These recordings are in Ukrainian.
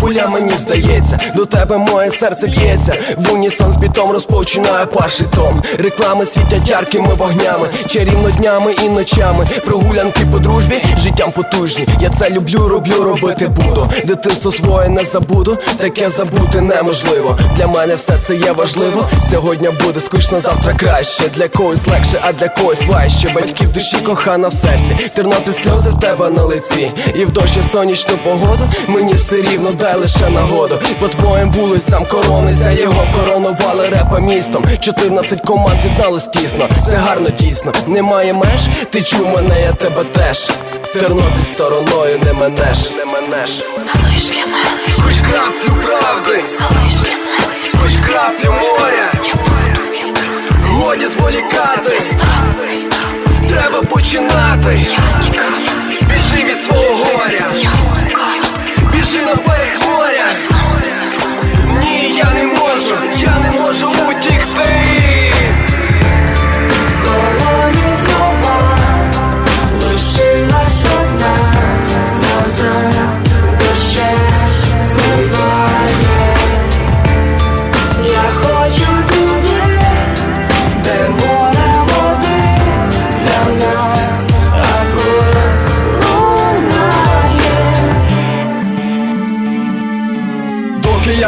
пуля мені здається, до тебе моє серце б'ється, в унісон з бітом розпочинає перший том. Реклами світять яркими вогнями, чарівно днями і ночами. Прогулянки по дружбі, життям потужні. Я це люблю, роблю, робити буду. Дитинство своє не забуду, таке забути неможливо. Для мене все це є важливо. Сьогодні буде скучно, завтра краще. Для когось легше, а для когось важче. Батьків в душі кохана в серці. Тернопіль сльози в тебе на лиці. І в дощі сонячну погоду мені все рівно дай лише нагоду. По твоїм вулицям корониться, його коронували репа містом. 14 команд з'єдналось тісно. Це гарно тісно, немає меж. Ти чув мене, я тебе теж. Тернопіль стороною не менеш, не менеш. Залишки мене, Хоч краплю правди, залишки мене,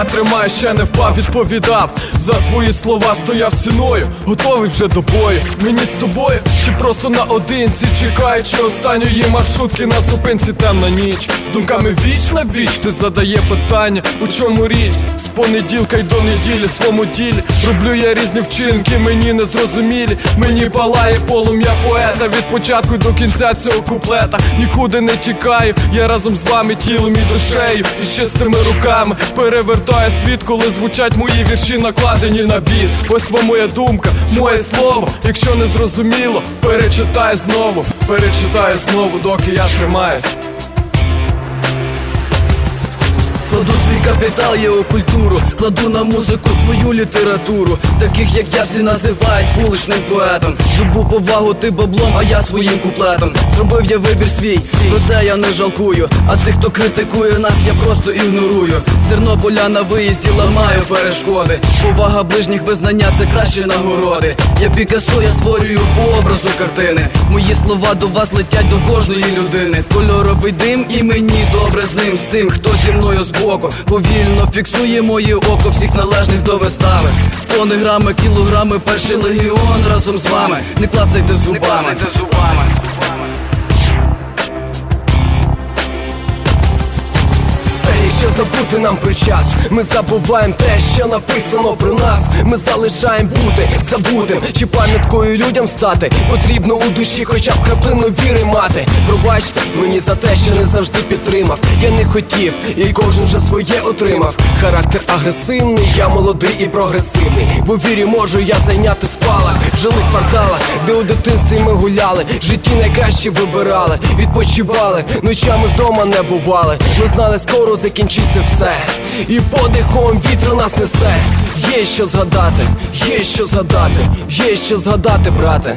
тримаю, ще не впав, відповідав. За свої слова стояв ціною, готовий вже до бою. Мені з тобою, чи просто наодинці? Чекаючи останньої маршрутки на зупинці темна ніч. З думками віч на віч ти задає питання, у чому річ? З понеділка й до неділі своєму ділі. Роблю я різні вчинки, мені не зрозумілі. Мені палає полум'я поета. Від початку до кінця цього куплета. Нікуди не тікаю, я разом з вами тілом і душею. І з чистими руками. Перевертаю світ, коли звучать мої вірші, накладені на біт. Ось вам моя думка, моє слово. Якщо не зрозуміло, перечитай знову, перечитай знову, доки я тримаюсь капітал, є у культуру, кладу на музику свою літературу. Таких як я всі називають вуличним поетом. Здобув повагу ти баблом, а я своїм куплетом. Зробив я вибір свій, про це я не жалкую. А тих, хто критикує нас, я просто ігнорую. З Тернополя на виїзді ламаю перешкоди. Повага ближніх визнання це кращі нагороди. Я Пікасо, я створюю по образу картини. Мої слова до вас летять до кожної людини. Кольоровий дим і мені добре з ним, з тим, хто зі мною збоку. Повільно фіксує моє око всіх належних до вистави. Тони грами, кілограми, перший легіон разом з вами. Не клацайте зубами. Все, якщо забути нам про час, ми забуваємо те, що написано про нас. Ми залишаємо бути забутим, чи пам'яткою людям стати. Потрібно у душі, хоча б краплину віри мати. Пробачте мені за те, що не завжди підтримав. Я не хотів, і кожен вже своє отримав. Характер агресивний, я молодий і прогресивний. Бо вірі можу я зайняти спалах. Жили жилих кварталах, де у дитинстві ми гуляли. Житті найкраще вибирали, відпочивали, ночами вдома не бували. Ми знали, скоро закінчиться все. І подихом вітру нас несе. Є що згадати, є що згадати, є що згадати, брате.